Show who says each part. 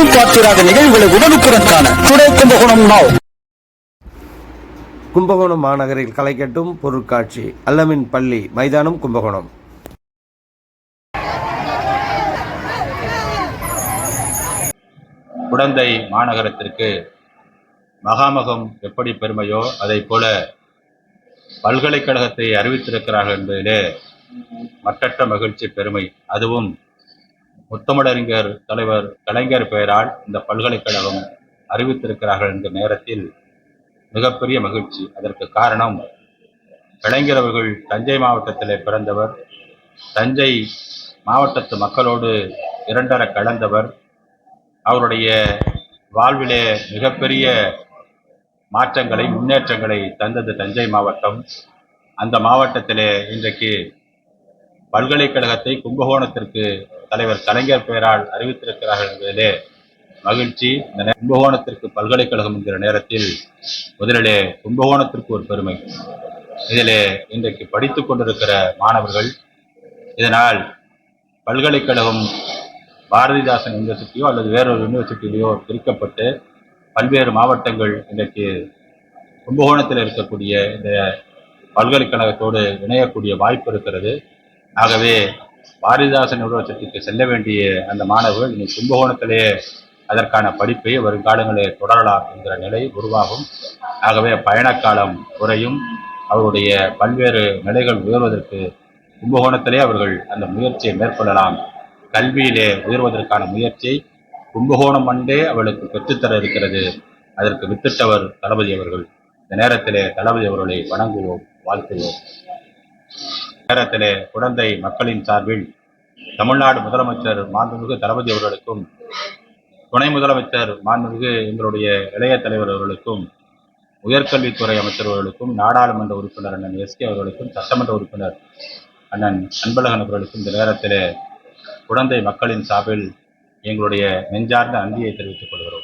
Speaker 1: எங்கும் பார்த்திராத நிகழ்வுகளை உடனுக்குடன் காண துணை கும்பகோணம் நாவ்
Speaker 2: கும்பகோணம் மாநகரில் கலைக்கட்டும் பொருட்காட்சி அல்லமின் பள்ளி மைதானம் கும்பகோணம்.
Speaker 3: குடந்தை மாநகரத்திற்கு மகாமகம் எப்படி பெருமையோ அதை போல பல்கலைக்கழகத்தை அறிவித்திருக்கிறார்கள் என்பதிலே மற்றற்ற மகிழ்ச்சி பெருமை அதுவும் முத்தமிழறிஞர் தலைவர் கலைஞர் பெயரால் இந்த பல்கலைக்கழகம் அறிவித்திருக்கிறார்கள் என்ற நேரத்தில் மிகப்பெரிய மகிழ்ச்சி. அதற்கு காரணம் கலைஞர் அவர்கள் தஞ்சை மாவட்டத்திலே பிறந்தவர். தஞ்சை மாவட்டத்து மக்களோடு இரண்டர கலந்தவர். அவருடைய வாழ்விலே மிகப்பெரிய மாற்றங்களை முன்னேற்றங்களை தந்தது தஞ்சை மாவட்டம். அந்த மாவட்டத்திலே இன்றைக்கு பல்கலைக்கழகத்தை கும்பகோணத்திற்கு தலைவர் கலைஞர் பெயரால் அறிவித்திருக்கிறார்கள் என்பதிலே மகிழ்ச்சி. இந்த கும்பகோணத்திற்கு பல்கலைக்கழகம் என்கிற நேரத்தில் முதலிலே கும்பகோணத்திற்கு ஒரு பெருமை. இதிலே இன்றைக்கு படித்து கொண்டிருக்கிற மாணவர்கள் இதனால் பல்கலைக்கழகம் பாரதிதாசன் யூனிவர்சிட்டியோ அல்லது வேறொரு யூனிவர்சிட்டியிலையோ பிரிக்கப்பட்டு பல்வேறு மாவட்டங்கள் இன்றைக்கு கும்பகோணத்தில் இருக்கக்கூடிய இந்த பல்கலைக்கழகத்தோடு இணையக்கூடிய வாய்ப்பு இருக்கிறது. ஆகவே பாரதிதாசன் நிறுவனத்திற்கு செல்ல வேண்டிய அந்த மாணவர்கள் இனி கும்பகோணத்திலேயே அதற்கான படிப்பை வருங்காலங்களில் தொடரலாம் என்கிற நிலை உருவாகும். ஆகவே பயணக்காலம் குறையும். அவருடைய பல்வேறு நிலைகள் உயர்வதற்கு கும்பகோணத்திலே அவர்கள் அந்த முயற்சியை மேற்கொள்ளலாம். கல்வியிலே உயர்வதற்கான முயற்சியை கும்பகோணம் மண்டே அவளுக்கு பெற்றுத்தர இருக்கிறது. அதற்கு வித்திட்டவர் தளபதி அவர்கள். இந்த நேரத்திலே தளபதி அவர்களை வணங்குவோம் வாழ்த்துவோம். நேரத்திலே குழந்தை மக்களின் சார்பில் தமிழ்நாடு முதலமைச்சர் மாண்புமிகு தளபதி அவர்களுக்கும் துணை முதலமைச்சர் மாண்புமிகு எங்களுடைய இளைய தலைவர் அவர்களுக்கும் உயர்கல்வித்துறை அமைச்சர் அவர்களுக்கும் நாடாளுமன்ற உறுப்பினர் அண்ணன் எஸ்கே அவர்களுக்கும் சட்டமன்ற உறுப்பினர் அண்ணன் அன்பழகன் அவர்களுக்கும் இந்த நேரத்திலே குழந்தை மக்களின் சார்பில் எங்களுடைய நெஞ்சார்ந்த அந்தியை தெரிவித்துக் கொள்கிறோம்.